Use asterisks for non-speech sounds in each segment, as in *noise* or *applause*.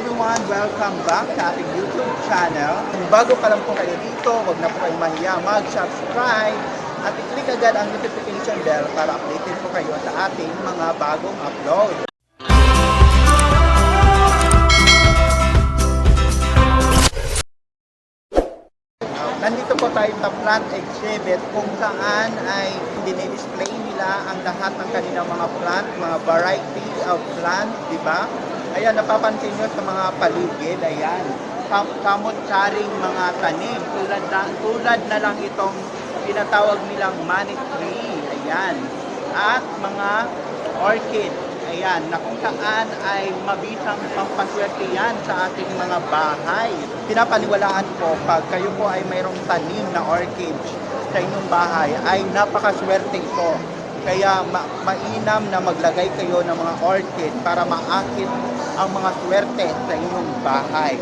everyone! Welcome back sa ating YouTube channel. Kung bago pa lang po kayo dito, huwag na po kayong mahiya mag-subscribe at i-click agad ang notification bell para updated po kayo sa ating mga bagong upload. Nandito po tayo sa plant exhibit kung saan ay dinidisplay nila ang lahat ng kanilang mga plant, mga variety of plants, di ba? Ayan, napapansin nyo sa mga paligid, ayan. Kam- Kamot-saring mga tanim, tulad na, tulad na lang itong tinatawag nilang money tree, ayan. At mga orchid, ayan, na kung saan ay mabisang pampaswerte yan sa ating mga bahay. Pinapaniwalaan ko, pag kayo po ay mayroong tanim na orchid sa inyong bahay, ay napakaswerte ito. Kaya ma- mainam na maglagay kayo ng mga orchid para maakit ang mga swerte sa inyong bahay.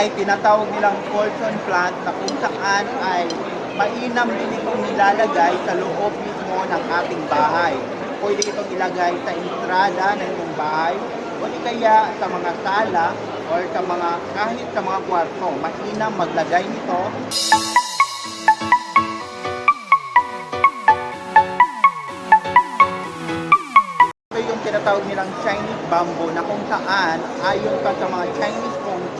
Ay tinatawag nilang fortune plant na kung saan ay mainam din itong nilalagay sa loob mismo ng ating bahay. Pwede itong ilagay sa entrada ng inyong bahay o kaya sa mga sala or sa mga kahit sa mga kwarto. Mainam maglagay nito Ito yung tinatawag nilang Chinese bamboo na kung saan ayon pa sa mga Chinese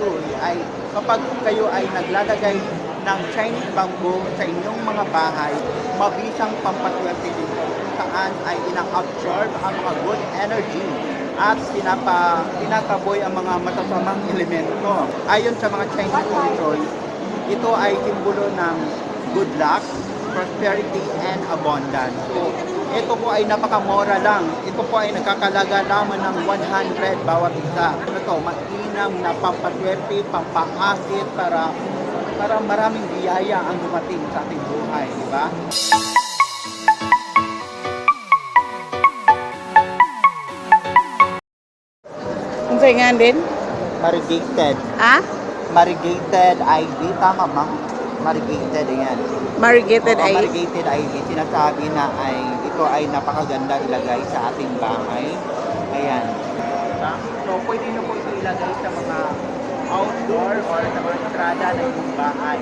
shui ay kapag kayo ay naglalagay ng Chinese bamboo sa inyong mga bahay, mabisang pampaswerte dito kung saan ay ina-absorb ang mga good energy at pinapa, pinakaboy ang mga matasamang elemento. Ayon sa mga Chinese shui, ito ay simbolo ng good luck, prosperity, and abundance. So, ito po ay napakamura lang. Ito po ay nakakalaga lamang ng 100 bawat isa. Ito, mainam na pampaswerte, pampaakit para para maraming biyaya ang dumating sa ating buhay, di ba? Unsay nga din? Variegated. Ha? Variegated ivy, tama ba? Variegated, ayan. Variegated Oo, ay variegated ivy, sinasabi na ay ito ay napakaganda ilagay sa ating bahay. Ayan. So, pwede nyo po ito ilagay sa mga outdoor or sa mga entrada ng inyong bahay.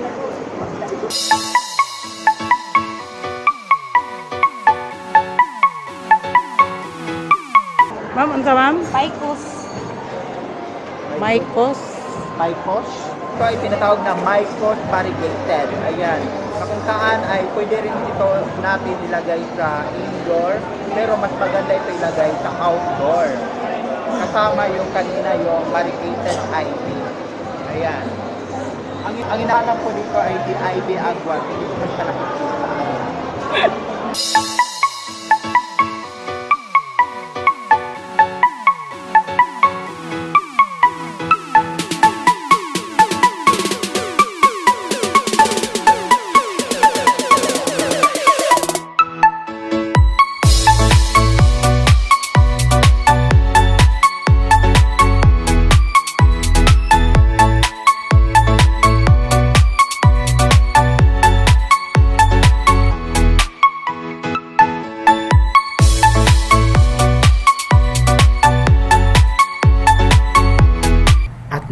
Ma'am, unsa ma'am? Paikus. Maikos. Mycos. Ito ay tinatawag na Mycos variegated. Ayan. Saan ay pwede rin ito natin ilagay sa indoor, pero mas maganda ito ilagay sa outdoor. Kasama yung kanina yung variegated ivy. Ayan. Ang, ang inaanap ko dito ay the ivy agua. Hindi ko pa siya nakikita. *laughs*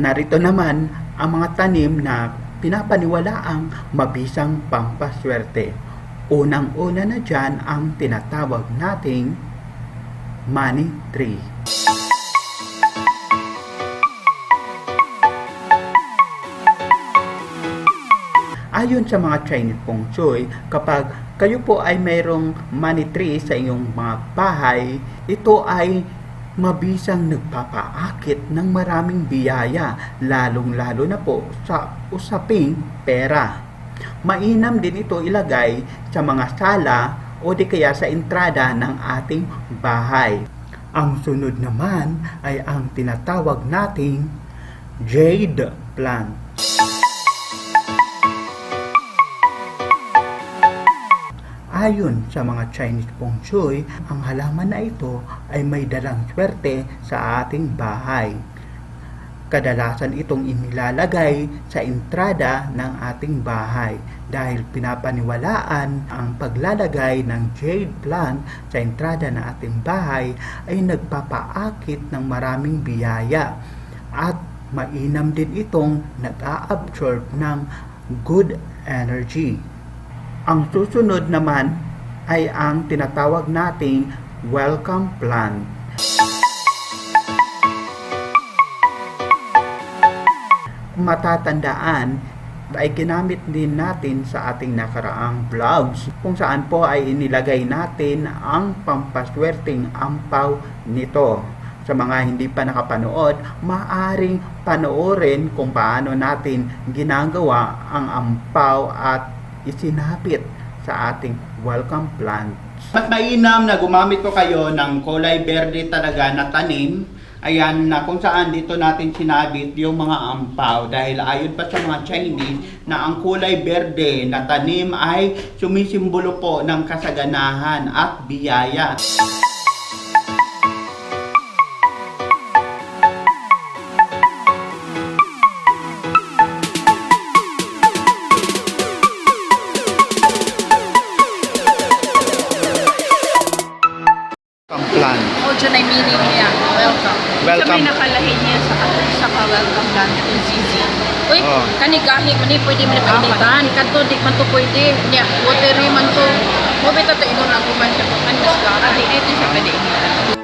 narito naman ang mga tanim na pinapaniwalaang mabisang pampaswerte. Unang-una na dyan ang tinatawag nating money tree. Ayon sa mga Chinese feng shui, kapag kayo po ay mayroong money tree sa inyong mga bahay, ito ay mabisang nagpapaakit ng maraming biyaya, lalong-lalo na po sa usaping pera. Mainam din ito ilagay sa mga sala o di kaya sa entrada ng ating bahay. Ang sunod naman ay ang tinatawag nating jade plant. Ayon sa mga Chinese feng shui, ang halaman na ito ay may dalang swerte sa ating bahay. Kadalasan itong inilalagay sa entrada ng ating bahay dahil pinapaniwalaan ang paglalagay ng jade plant sa entrada ng ating bahay ay nagpapaakit ng maraming biyaya at mainam din itong nag-a-absorb ng good energy. Ang susunod naman ay ang tinatawag nating welcome plant. Matatandaan, ay ginamit din natin sa ating nakaraang vlogs kung saan po ay inilagay natin ang pampaswerteng ampaw nito. Sa mga hindi pa nakapanood, maaring panoorin kung paano natin ginagawa ang ampaw at isinapit sa ating welcome plant. Mas mainam na gumamit ko kayo ng kulay berde talaga na tanim Ayan na kung saan dito natin sinabit yung mga ampaw dahil ayon pa sa mga Chinese na ang kulay berde na tanim ay sumisimbolo po ng kasaganahan at biyaya. Dyan ay meaning niya. Welcome. Welcome. Sabi nakalahi niya sa sa ka-welcome lang yung CC. Uy, Oh. kanigahi man ni pwede man painitan. Kanto di man to pwede. Niya, watery man to. Mo bita to ingon ang kuman siya. Kan mas ka. Adi ito siya pwede initan.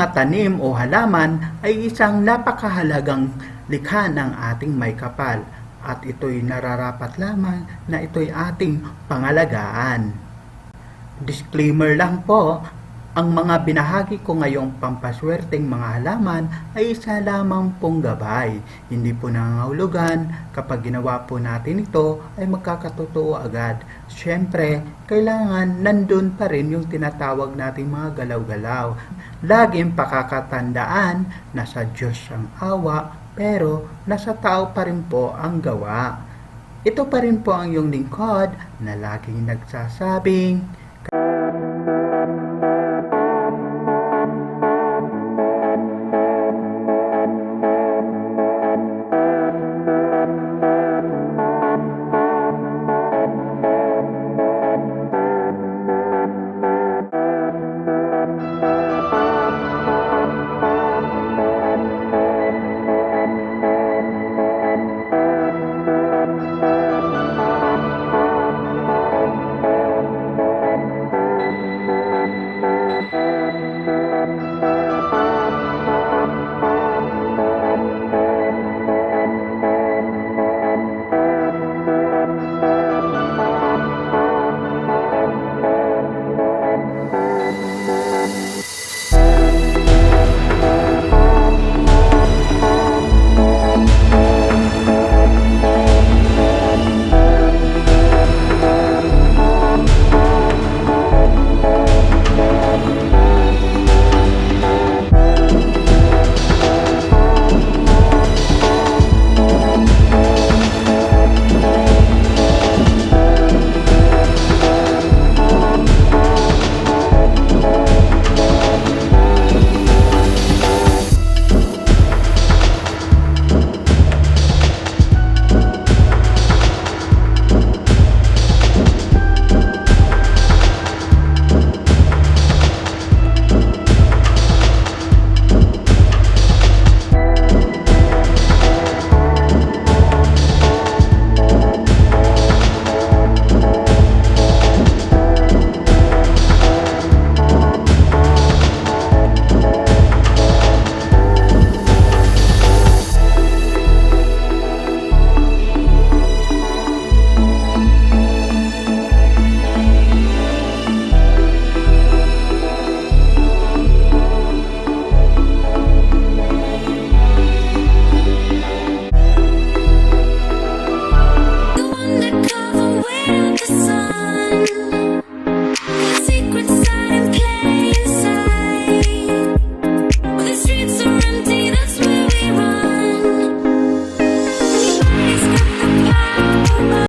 Mga tanim o halaman ay isang napakahalagang likha ng ating may kapal at ito'y nararapat lamang na ito'y ating pangalagaan. Disclaimer lang po, ang mga binahagi ko ngayong pampaswerteng mga halaman ay isa lamang pong gabay. Hindi po nangangahulugan kapag ginawa po natin ito ay magkakatotoo agad. Siyempre, kailangan nandun pa rin yung tinatawag nating mga galaw-galaw. Laging pakakatandaan na sa Diyos ang awa pero nasa tao pa rin po ang gawa. Ito pa rin po ang iyong lingkod na laging nagsasabing,